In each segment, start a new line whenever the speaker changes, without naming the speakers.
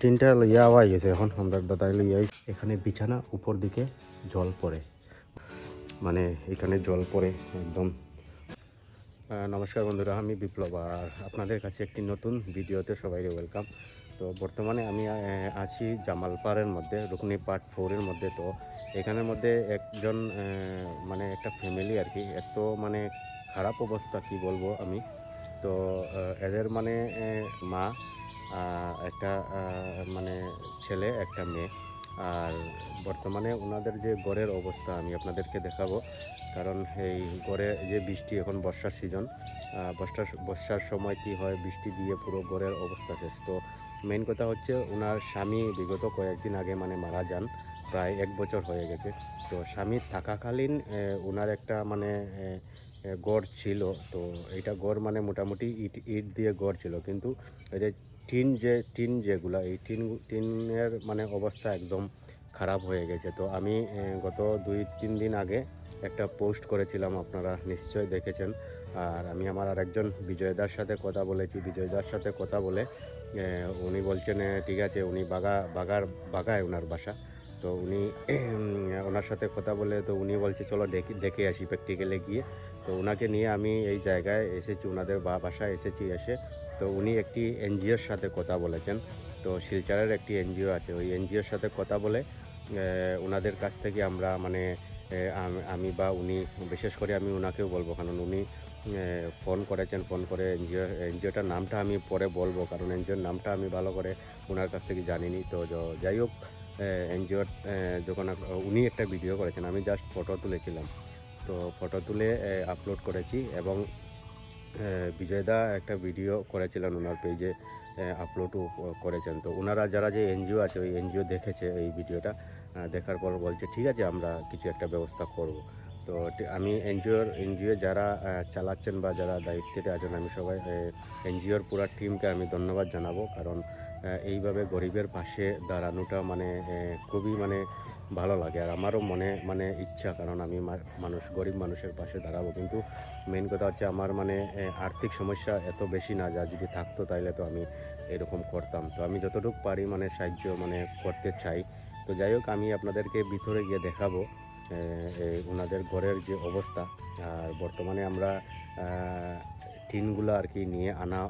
তিনটা লইয়া আওয়াই গেছে এখন আমরা দাদাই লইয়া এখানে বিছানা উপর দিকে জল পড়ে। মানে এখানে জল পড়ে একদম। নমস্কার বন্ধুরা, আমি বিপ্লব আর আপনাদের কাছে একটি নতুন ভিডিওতে সবাইকে ওয়েলকাম তো বর্তমানে আমি আছি জামালপাড়ের মধ্যে, রুকনি পার্ট ফোরের মধ্যে। তো এখানের মধ্যে একজন মানে একটা ফ্যামিলি আর কি। এত মানে খারাপ অবস্থা, কি বলব আমি? তো এদের মানে মা একটা মানে ছেলে, একটা মেয়ে। আর বর্তমানে ওনাদের যে গড়ের অবস্থা, আমি আপনাদেরকে দেখাবো। কারণ এই গড়ে যে বৃষ্টি, এখন বর্ষার সিজন বর্ষার বর্ষার সময় কি হয়, বৃষ্টি দিয়ে পুরো গড়ের অবস্থা শেষ। তো মেইন কথা হচ্ছে, ওনার স্বামী বিগত কয়েকদিন আগে মানে মারা যান, প্রায় এক বছর হয়ে গেছে। তো স্বামী থাকাকালীন ওনার একটা মানে গড় ছিল। তো এটা গড় মানে মোটামুটি ইট ইট দিয়ে গড় ছিল। কিন্তু এই যে টিন যে টিন যেগুলো, এই টিন টিনের মানে অবস্থা একদম খারাপ হয়ে গেছে। তো আমি গত দুই, তিন দিন আগে একটা পোস্ট করেছিলাম, আপনারা নিশ্চয়ই দেখেছেন। আর আমি আমার আরেকজন বিজয়দার সাথে কথা বলেছি। বিজয়দার সাথে কথা বলে উনি বলছেন ঠিক আছে, উনি বাগা, বাগার, বাগায় ওনার বাসা। তো উনি ওনার সাথে কথা বলে, তো উনি বলছে, চলো দেখি, দেখে আসি প্র্যাকটিক্যালে গিয়ে। তো ওনাকে নিয়ে আমি এই জায়গায় এসেছি ওনাদের বা, বাসায় এসেছি এসে তো উনি একটি এনজিওর সাথে কথা বলেছেন। তো শিলচরের একটি এনজিও আছে। ওই এনজিওর সাথে কথা বলে ওনাদের কাছ থেকে আমরা মানে আমি বা উনি, বিশেষ করে আমি ওনাকেও বলব। কারণ উনি ফোন করেছেন, ফোন করে এনজিও, এনজিওটার নামটা আমি পরে বলব। কারণ এনজিওর নামটা আমি ভালো করে ওনার কাছ থেকে জানিনি। তো যাই হোক এনজিওর যখন উনি একটা ভিডিও করেছেন, আমি জাস্ট ফটো তুলেছিলাম। তো ফটো তুলে আপলোড করেছি এবং বিজয়দা একটা ভিডিও করেছিলেন ওনার পেজে আপলোডও করেছেন। তো ওনারা যারা যে এনজিও আছে, ওই এনজিও দেখেছে এই ভিডিওটা দেখার পর বলছে, ঠিক আছে, আমরা কিছু একটা ব্যবস্থা করব। তো আমি এনজিওর এনজিও যারা চালাচ্ছেন বা যারা দায়িত্বে আছেন, আমি সবাই এনজিওর পুরো টিমকে আমি ধন্যবাদ জানাব। কারণ এইভাবে গরিবের পাশে দাঁড়ানোটা মানে খুবই মানে ভালো লাগে আর আমারও মনে মানে ইচ্ছা, কারণ আমি মানুষ, গরিব মানুষের পাশে দাঁড়াবো। কিন্তু মেন কথা হচ্ছে আমার মানে আর্থিক সমস্যা এত বেশি না, যা যদি থাকতো তাহলে তো আমি এরকম করতাম। তো আমি যতটুকু পারি মানে সাহায্য মানে করতে চাই। তো যাই হোক, আমি আপনাদেরকে ভিতরে গিয়ে দেখাবো ওনাদের ঘরের যে অবস্থা। আর বর্তমানে আমরা টিনগুলো আর কি নিয়ে আনা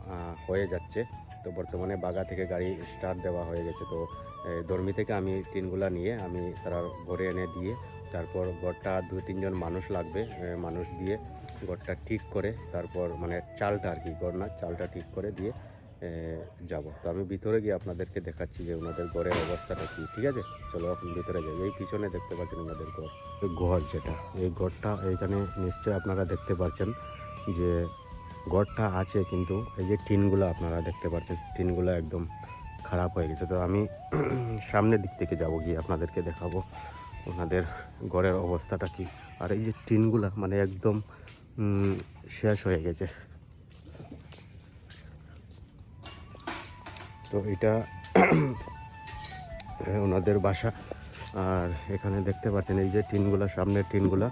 হয়ে যাচ্ছে। তো বর্তমানে বাগা থেকে গাড়ি স্টার্ট দেওয়া হয়ে গেছে। তো দর্মি থেকে আমি টিনগুলা নিয়ে আমি তারা ঘরে এনে দিয়ে তারপর ঘরটা দু তিনজন মানুষ লাগবে মানুষ দিয়ে ঘরটা ঠিক করে তারপর মানে চালটা আর কি, ঘর না, চালটা ঠিক করে দিয়ে যাব। তো আমি ভিতরে গিয়ে আপনাদেরকে দেখাচ্ছি যে ওনাদের ঘরের অবস্থাটা কি, ঠিক আছে? চলো এখন ভিতরে যাই। এই পিছনে দেখতে পাচ্ছেন ওনাদের ঘর। ঘর যেটা, এই ঘরটা এইখানে নিশ্চয়ই আপনারা দেখতে পাচ্ছেন যে ঘরটা আছে, কিন্তু এই যে টিনগুলো আপনারা দেখতে পাচ্ছেন, টিনগুলো একদম খারাপ হয়ে গেছে। তো আমি সামনের দিক থেকে যাব, গিয়ে আপনাদেরকে দেখাবো ওনাদের ঘরের অবস্থাটা কি। আর এই যে টিনগুলা মানে একদম শেষ হয়ে গেছে। তো এটা ওনাদের বাসা। আর এখানে দেখতে পাচ্ছেন, এই যে টিনগুলা, সামনের টিনগুলা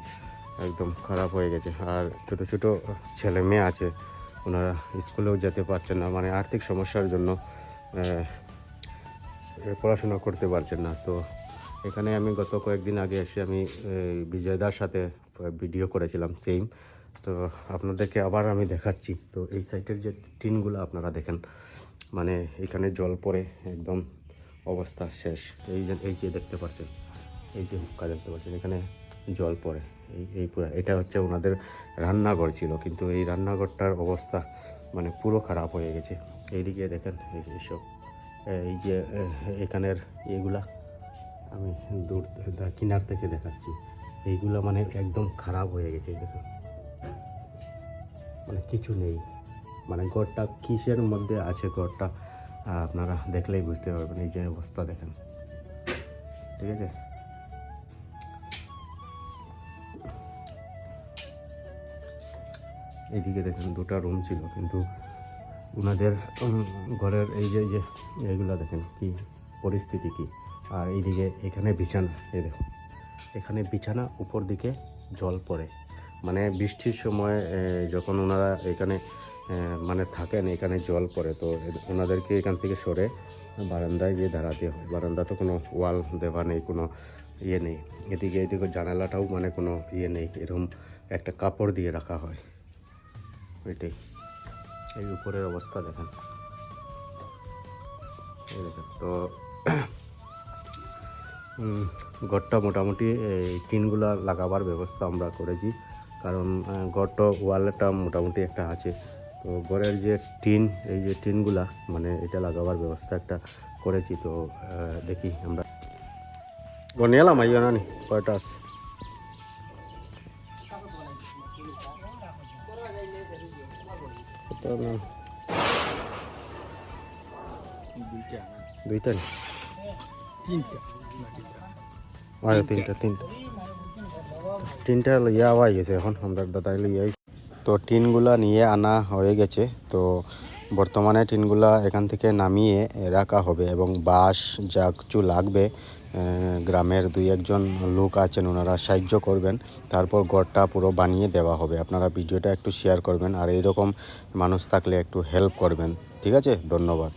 একদম খারাপ হয়ে গেছে। আর ছোট ছোট ছেলে মেয়ে আছে, ওনারা স্কুলেও যেতে পারছেন না মানে আর্থিক সমস্যার জন্য পড়াশোনা করতে পারছেন না। তো এখানে আমি গত কয়েকদিন আগে এসে আমি বিজয়দার সাথে ভিডিও করেছিলাম সেম তো আপনাদেরকে আবার আমি দেখাচ্ছি। তো এই সাইটের যে টিনগুলো আপনারা দেখেন মানে এখানে জল পড়ে, একদম অবস্থা শেষ। এই যে এই যে দেখতে পাচ্ছেন, এই যে হুক্কা দেখতে পাচ্ছেন, এখানে জল পড়ে। এই এই এটা হচ্ছে ওনাদের রান্নাঘর ছিল, কিন্তু এই রান্নাঘরটার অবস্থা মানে পুরো খারাপ হয়ে গেছে। এইদিকে দেখেন, এই এইসব এই যে, এখানের এগুলা, আমি দূর কিনার থেকে দেখাচ্ছি। এইগুলা মানে একদম খারাপ হয়ে গেছে দেখুন। মানে কিছু নেই। মানে ঘরটা কিসের মধ্যে আছে ঘরটা আপনারা দেখলেই বুঝতে পারবেন, এই যে অবস্থা দেখেন। ঠিক আছে? এইদিকে দেখেন দুটো রুম ছিল, কিন্তু ওনাদের ঘরের এই যে যে এগুলা দেখেন কি পরিস্থিতি কি। আর এইদিকে এখানে বিছানা, এই দেখুন। এখানে বিছানা উপর দিকে জল পড়ে। মানে বৃষ্টির সময় যখন ওনারা এখানে মানে থাকেন, এখানে জল পড়ে, তো ওনাদেরকে এখান থেকে সরে বারান্দায় গিয়ে দাঁড়াতে হয়। বারান্দা তো কোনো ওয়াল দেওয়া নেই, কোনো ইয়ে নেই। এদিকে এদিকে জানালাটাও মানে কোনো ইয়ে নেই। এরকম একটা কাপড় দিয়ে রাখা হয়। ওইটাই এই উপরের অবস্থা দেখেন। এই দেখেন, তো ঘরটা মোটামুটি এই টিনগুলা লাগাবার ব্যবস্থা আমরা করেছি। কারণ ঘরটা ওয়ালটা মোটামুটি একটা আছে। তো ঘরের যে টিন, এই যে টিনগুলা মানে এটা লাগাবার ব্যবস্থা একটা করেছি। তো দেখি আমরা। গনিয়ালাম আইও না নি? কয়টা আছে?
দুইটা
দুইটা নি
তিনটা
আরে তিনটা তিনটা তিনটা লইয়া আওয়া গেছে এখন আমরা দাদাই লইয়া তো টিনগুলা নিয়ে আনা হয়ে গেছে। তো বর্তমানে টিনগুলা এখান থেকে নামিয়ে রাখা হবে এবং বাঁশ যা কিছু লাগবে। গ্রামের দুই একজন লোক আছেন, ওনারা সাহায্য করবেন। তারপর ঘরটা পুরো বানিয়ে দেওয়া হবে। আপনারা ভিডিওটা একটু শেয়ার করবেন আর এইরকম মানুষ থাকলে একটু হেল্প করবেন। ঠিক আছে? ধন্যবাদ।